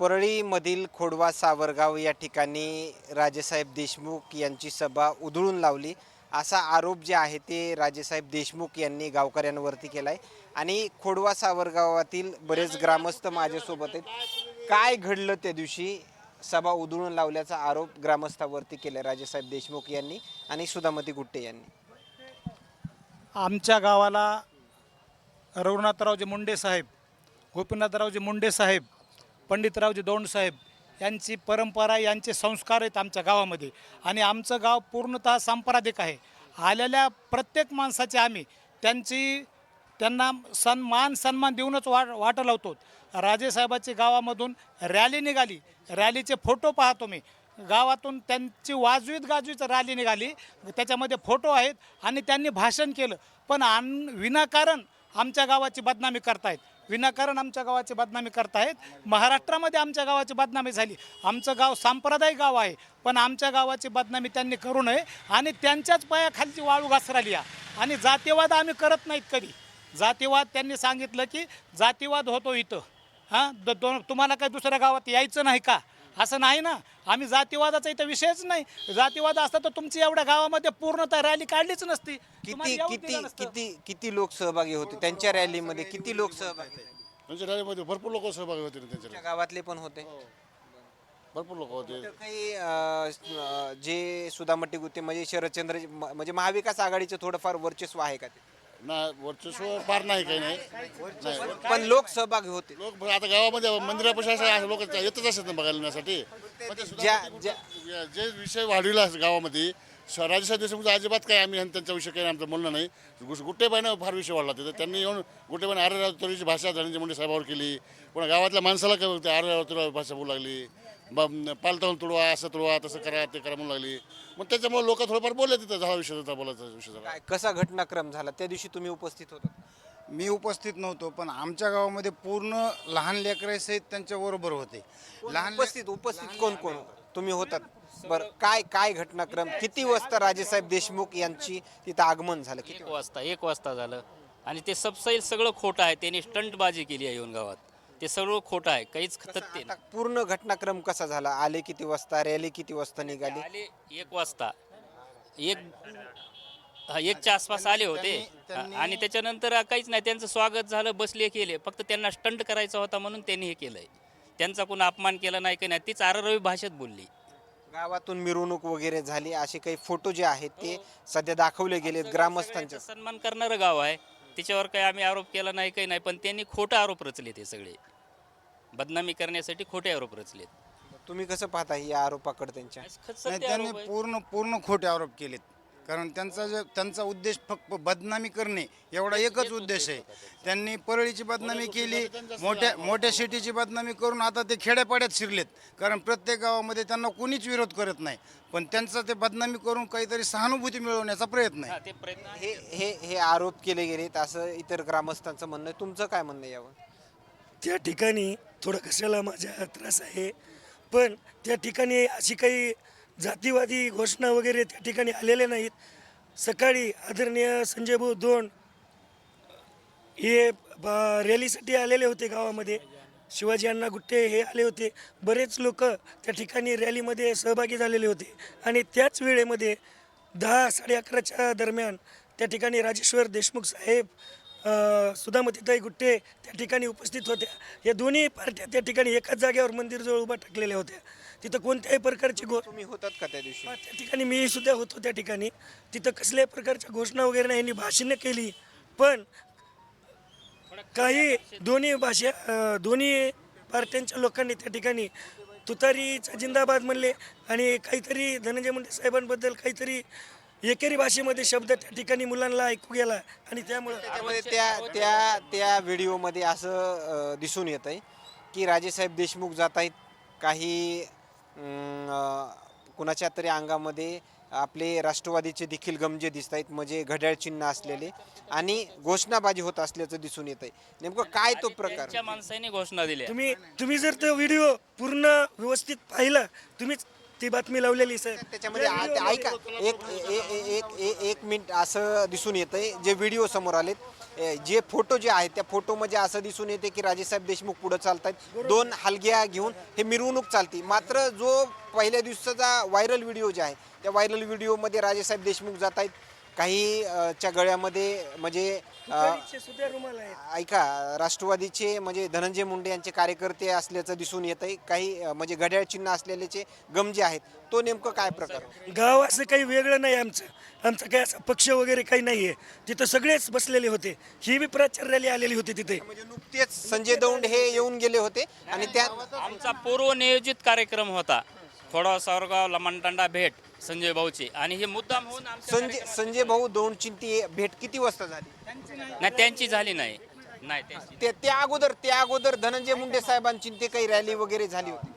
परळीमधील खोडवा सावरगाव या ठिकाणी राजेसाहेब देशमुख यांची सभा उधळून लावली. असा आरोप जे आहे ते राजेसाहेब देशमुख यांनी गावकऱ्यांवरती केला आहे आणि खोडवा सावरगावातील बरेच ग्रामस्थ माझ्यासोबत आहेत. काय घडलं त्या दिवशी? सभा उधळून लावल्याचा आरोप ग्रामस्थावरती केला राजेसाहेब देशमुख यांनी आणि सुधामती गुट्टे यांनी. आमच्या गावाला रघुनाथरावजी मुंडे साहेब गोपीनाथरावजी मुंडे साहेब पंडितरावजी दोंडसाहेब यांची परंपरा यांचे संस्कार आहेत आमच्या गावामध्ये. आणि आमचं गाव पूर्णतः सांप्रदायिक आहे. आलेल्या प्रत्येक माणसाचे आम्ही त्यांची त्यांना सन्मान सन्मान देऊनच वाट वाटं लावतो राजेसाहेबाची गावामधून रॅली निघाली. रॅलीचे फोटो पाहतो मी. गावातून त्यांची वाजवीत गाजवीत रॅली निघाली. त्याच्यामध्ये फोटो आहेत आणि त्यांनी भाषण केलं. पण आण विनाकारण आमच्या गावाची बदनामी करतायत. विनाकारण आमच्या गावाची बदनामी करतायत महाराष्ट्रामध्ये आमच्या गावाची बदनामी झाली. आमचं गाव सांप्रदायिक गाव आहे. पण आमच्या गावाची बदनामी त्यांनी करू नये आणि त्यांच्याच पायाखालची वाळू घासराली आहे. आणि जातीवाद आम्ही करत नाहीत कधी. जातीवाद त्यांनी सांगितलं की जातीवाद होतो इथं. हां? द दोन तुम्हाला काही दुसऱ्या गावात यायचं नाही का? असं नाही ना. आम्ही जातीवादाचा इथं विषयच नाही. जातीवाद असता तर तुमची एवढ्या गावामध्ये पूर्णतः रॅली काढलीच नसती. किती तुम्हाला किती नसतं. किती किती लोक सहभागी होते? त्यांच्या रॅलीमध्ये किती लोक सहभागी होते? त्यांच्या रॅलीमध्ये भरपूर लोक सहभागी होते ना त्यांच्या तुमच्या गावातले पण होते? भरपूर लोक होते. तर काही अं, अं, जे सुधामट्टी गुत्ते म्हणजे शरदचंद्र म्हणजे महाविकास आघाडीचं थोडंफार वर्चस्व आहे का ते? ना वर्चस्व फार नाही काही नाही. नाही. पण लोक सहभागी होते लोक आता गावामध्ये मंदिरापाशी लोक येतच असतात ना बघायला येण्यासाठी. पण ते सुद्धा ज्या ज्या जे विषय वाढविला आहे गावामध्ये राजेसाहेब देशमुख अजिबात काय आम्ही आणि त्यांच्या विषय काही आमचं म्हणणं नाही. गुस- गुट्टेबाईनं फार विषय वाढला तिथं. त्यांनी येऊन गुट्टेबाईने आर्य तोरीची भाषा धनंजय मुंडे साहेबावर केली. पुन्हा गावातल्या माणसाला काय बोलते? आर्य तोरी भाषा बोलू लागली. ब- पालतावून तुडवा असं तुडवा तसं करा ते करा म्हणू लागली. मग त्याच्यामुळे लोक थोडंफार बोलले तिथं झाला विषय होता बोलायचा विषय झाला. काय कसा घटनाक्रम झाला? त्या दिवशी तुम्ही उपस्थित होता मी उपस्थित नव्हतो पण आमच्या गावामध्ये पूर्ण लहान लेकरासहित त्यांच्या बरोबर होते. लहान उपस्थित? उपस्थित कोण कोण होतं? तुम्ही होतात. बरं काय काय घटनाक्रम? किती वाजता राजेसाहेब देशमुख यांची तिथं आगमन झालं? किती एक वाजता एक वाजता झालं. आणि ते सबसैल सगळं खोटं आहे त्यांनी स्टंटबाजी केली आहे येऊन गावात. ते सगळं खोटं आहे काहीच तथ्य आता नाही. पूर्ण घटनाक्रम कसा झाला? आले किती वाजता? रॅली किती वाजता निघाली? आले एक वाजता. एक हा, एकच्या आसपास आले होते. आणि त्याच्यानंतर काहीच नाही त्यांचं स्वागत झालं बसले केले. फक्त त्यांना स्टंट करायचा होता म्हणून त्यांनी हे केलंय. त्यांचा कोण अपमान केला नाही काही नाही. तीच आररवी भाषेत बोलली. गावातून मिरवणूक वगैरे झाली. असे काही फोटो जे आहेत ते सध्या दाखवले गेलेत ग्रामस्थांच्या सगळ्यांचा सन्मान करणारं गाव आहे. त्याच्यावर काही आम्ही आरोप केला नाही काही नाही पण त्यांनी खोटे आरोप रचले ते सगळे. बदनामी करण्यासाठी खोटे आरोप रचलेत. तुम्ही कसं पाहता या आरोपाकडे त्यांच्या? नाही सत्य त्यांनी आरोप आहे. पूर्ण पूर्ण खोटे आरोप केलेत. कारण त्यांचा जे त्यांचा उद्देश फक्त बदनामी करणे एवढा एकच उद्देश आहे. त्यांनी परळीची बदनामी केली मोठ्या मोठ्या सिटीची बदनामी करून आता ते खेड्यापाड्यात शिरलेत. कारण प्रत्येक गावामध्ये त्यांना कोणीच विरोध करत नाही. पण त्यांचा ते बदनामी करून काहीतरी सहानुभूती मिळवण्याचा प्रयत्न आहे. हा, ते प्रयत्न हे हे हे आरोप केले गेलेत असं इतर ग्रामस्थांचं म्हणणं आहे. तुमचं काय म्हणणं आहे यावर? त्या ठिकाणी थोडं कशाला माझा त्रास आहे. पण त्या ठिकाणी अशी काही जातीवादी घोषणा वगैरे त्या ठिकाणी आलेल्या नाहीत. सकाळी आदरणीय संजय भाऊ दोन हे रॅलीसाठी आलेले होते गावामध्ये. शिवाजी अण्णा गुट्टे हे आले होते. बरेच लोक त्या ठिकाणी रॅलीमध्ये सहभागी झालेले होते. आणि त्याच वेळेमध्ये दहा साडे अकराच्या दरम्यान त्या ठिकाणी राजेश्वर देशमुख साहेब सुधामतीताई गुट्टे त्या ठिकाणी उपस्थित होत्या. या दोन्ही पार्ट्या त्या ठिकाणी एकाच जागेवर मंदिरजवळ उभा टाकलेल्या होत्या. तिथं कोणत्याही प्रकारची घो तुम्ही होतात का त्या दिवशी? हा, त्या ठिकाणी मी सुद्धा होतो त्या ठिकाणी. तिथं कसल्याही प्रकारच्या घोषणा वगैरे नाही यांनी भाषणं केली. पण काही दोन्ही भाषा अं, दोन्ही पार्ट्यांच्या लोकांनी त्या ठिकाणी तुतारीचा जिंदाबाद म्हणले आणि काहीतरी धनंजय मुंडे साहेबांबद्दल काहीतरी एकेरी भाषेमध्ये शब्द त्या ठिकाणी मुलांना ऐकू गेला आणि त्यामुळं त्यामध्ये त्या त्या त्या व्हिडिओमध्ये असं अं, दिसून येत आहे की राजेसाहेब देशमुख जात आहेत. काही अं, अं, कुणाच्या तरी अंगामध्ये आपले राष्ट्रवादीचे देखील गमजे दिसत आहेत म्हणजे घड्याळ चिन्ह असलेले आणि घोषणाबाजी होत असल्याचं दिसून येत आहे नेमकं काय तो प्रकार? त्यांच्या माणसाने घोषणा दिल्या. तुम्ही तुम्ही जर तो व्हिडिओ पूर्ण व्यवस्थित पाहिला तुम्ही ती बातमी लावलेली साहेब. त्याच्यामध्ये आ- ते ऐका. एक ए- ए- एक ए- एक मिनिट असं दिसून येतंय. जे व्हिडिओ समोर आलेत ए, जे फोटो जे आहेत त्या फोटोमध्ये असं दिसून येते की राजेसाहेब देशमुख पुढे चालतात दोन हलग्या घेऊन हे मिरवणूक चालती. मात्र जो पहिल्या दिवसाचा व्हायरल व्हिडिओ जे आहे त्या व्हायरल व्हिडिओमध्ये राजेसाहेब देशमुख जात आहेत काही अ, च्या गळ्यामध्ये म्हणजे अ, तुकडीचे सुद्धा रुमाल आहेत. ऐका राष्ट्रवादीचे म्हणजे धनंजय मुंडे यांचे कार्यकर्ते असल्याचं दिसून येत आहे काही अ, म्हणजे घड्याळ चिन्ह असलेलेचे गम जे आहेत तो नेमकं काय प्रकार? गाव असं काही वेगळं नाही आमचं. आमचा काही असा पक्ष वगैरे काही नाही आहे तिथं सगळेच बसलेले होते. ही बी प्रचार रॅली आलेली होती तिथे. म्हणजे नुकतेच संजय दौंड हे येऊन गेले होते आणि त्यात आमचा पूर्वनियोजित कार्यक्रम होता. खोडा सावरगाव लमणतांडा भेट संजय भाऊची. आणि हे मुद्दाम होऊन आमच्या संजय संजय भाऊ दौंड चिंती भेट किती वाजता झाली? नाही. त्यांची झाली नाही. नाही त्यांची ते त्या अगोदर त्या अगोदर धनंजय मुंडे साहेबांची ते काही रॅली वगैरे झाली होती.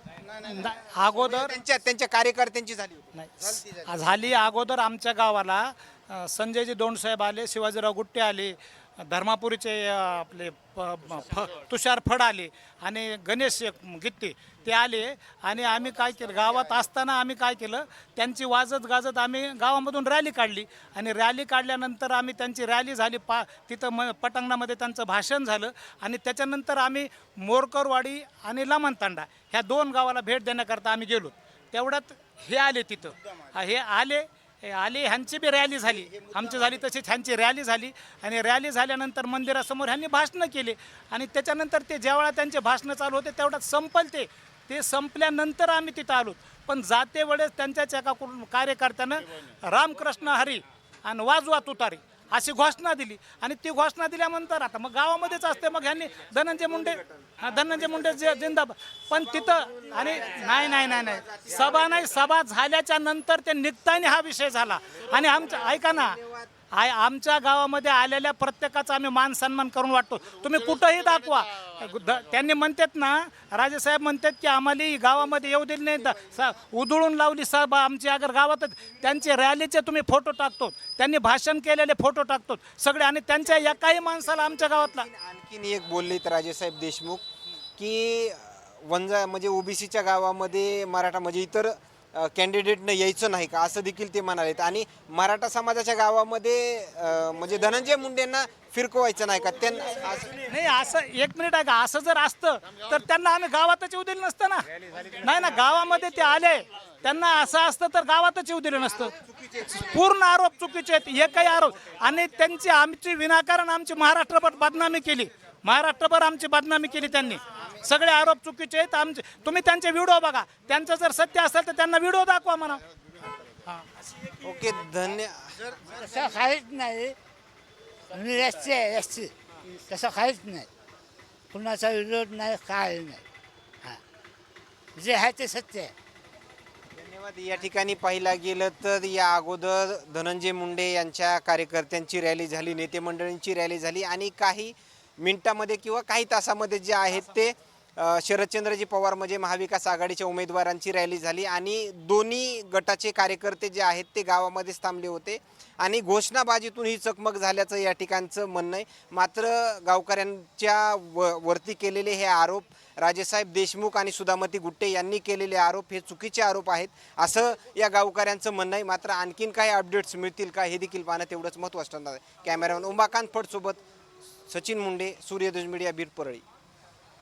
अगोदर त्यांच्या त्यांच्या कार्यकर्त्यांची झाली होती. नाही झाली अगोदर आमच्या गावाला अ, संजयजी दोंडसाहेब आले शिवाजीराव गुट्टे आले धर्मापुरीचे आपले प- फ तुषार फड आले आणि गणेश गिट्टे ते आले आणि आम्ही काय केलं गावात असताना आम्ही काय केलं त्यांची वाजत गाजत आम्ही गावामधून रॅली काढली आणि रॅली काढल्यानंतर आम्ही त्यांची रॅली झाली पा तिथं म पटांगणामध्ये त्यांचं भाषण झालं आणि त्याच्यानंतर आम्ही मोरकरवाडी आणि लमनतांडा ह्या दोन गावाला भेट देण्याकरता आम्ही गेलो. तेवढ्यात हे आले तिथं. हे आले आले ह्यांची बी रॅली झाली. आमची झाली तशीच ह्यांची रॅली झाली. आणि रॅली झाल्यानंतर मंदिरासमोर ह्यांनी भाषणं केले. आणि त्याच्यानंतर ते ज्यावेळा त्यांचे भाषणं चालू होते तेवढ्यात संपल ते. ते संपल्यानंतर आम्ही तिथं आलो. पण जाते वेळेस त्यांच्याच एका कार्यकर्त्यानं रामकृष्ण हरी आणि वाजवा तुतारी. अशी घोषणा दिली. आणि ती घोषणा दिल्यानंतर आता मग गावामध्येच असते. मग ह्यांनी धनंजय मुंडे धनंजय मुंडे जे जिंदाबाद. पण तिथं आणि नाही नाही नाही नाही. सभा नाही. सभा झाल्याच्यानंतर ते निघताना हा विषय झाला. आणि आमच्या ऐका ना आय आमच्या गावामध्ये आलेल्या प्रत्येकाचा आम्ही मान सन्मान करून वाटतो. तुम्ही कुठंही दाखवा. द- त्यांनी म्हणतात ना राजेसाहेब म्हणतात की आम्हाला गावामध्ये येऊ दिली नाही. द- उधळून लावली साहेब आमची. अगर गावातच त्यांचे रॅलीचे तुम्ही फोटो टाकतो. त्यांनी भाषण केलेले फोटो टाकतो. सगळे आणि त्यांच्या एकाही माणसाला आमच्या गावातला. आणखीन एक बोललेत राजेसाहेब देशमुख की वंजा म्हणजे ओबीसीच्या गावामध्ये मराठा म्हणजे इतर कॅन्डिडेटनं यायचं नाही का? असं देखील ते म्हणालेत. आणि मराठा समाजाच्या गावामध्ये म्हणजे धनंजय मुंडेंना फिरकवायचं नाही का? त्यांना असं- नाही असं एक मिनिट आहे का असं जर असतं तर त्यांना आम्ही गावातच येऊ दिलं नसतं ना. नाही ना गावामध्ये ते आले. त्यांना असं असतं तर गावातच येऊ दिलं नसतं. पूर्ण आरोप चुकीचे आहेत. एकही आरोप. आणि त्यांची आमची विनाकारण आमची महाराष्ट्रपट बदनामी केली. महाराष्ट्रभर आमची बदनामी केली त्यांनी. सगळे आरोप चुकीचे आहेत. आमचे तुम्ही त्यांचे व्हिडिओ बघा. त्यांचं जर सत्य असेल तर त्यांना व्हिडिओ दाखवा म्हणा. ओके धन्य तसं काहीच नाही. मी रस्ते आहे रस्ते तसं काहीच नाही. कुणाचा विरोध नाही काय नाही. हां. जे आहे ते सत्य आहे. धन्यवाद. या ठिकाणी पाहिला गेलं तर या अगोदर धनंजय मुंडे यांच्या कार्यकर्त्यांची रॅली झाली नेते मंडळींची रॅली झाली आणि काही मिनिटामध्ये किंवा काही तासामध्ये जे आहेत ते शरदचंद्रजी पवार म्हणजे महाविकास आघाडीच्या उमेदवारांची रॅली झाली आणि दोन्ही गटाचे कार्यकर्ते जे आहेत ते गावामध्येच थांबले होते. आणि घोषणाबाजीतून ही चकमक झाल्याचं या ठिकाणचं म्हणणं आहे. मात्र गावकऱ्यांच्या व वरती केलेले हे आरोप राजेसाहेब देशमुख आणि सुधामती गुट्टे यांनी केलेले आरोप हे चुकीचे आरोप आहेत असं या गावकऱ्यांचं म्हणणं आहे. मात्र आणखीन काही अपडेट्स मिळतील का हे देखील पाहणं तेवढंच महत्त्वाचं ठरणार आहे. कॅमेरामॅन उमाकांत फडसोबत सचिन मुंडे सूर्यध्वज मीडिया बीट परळी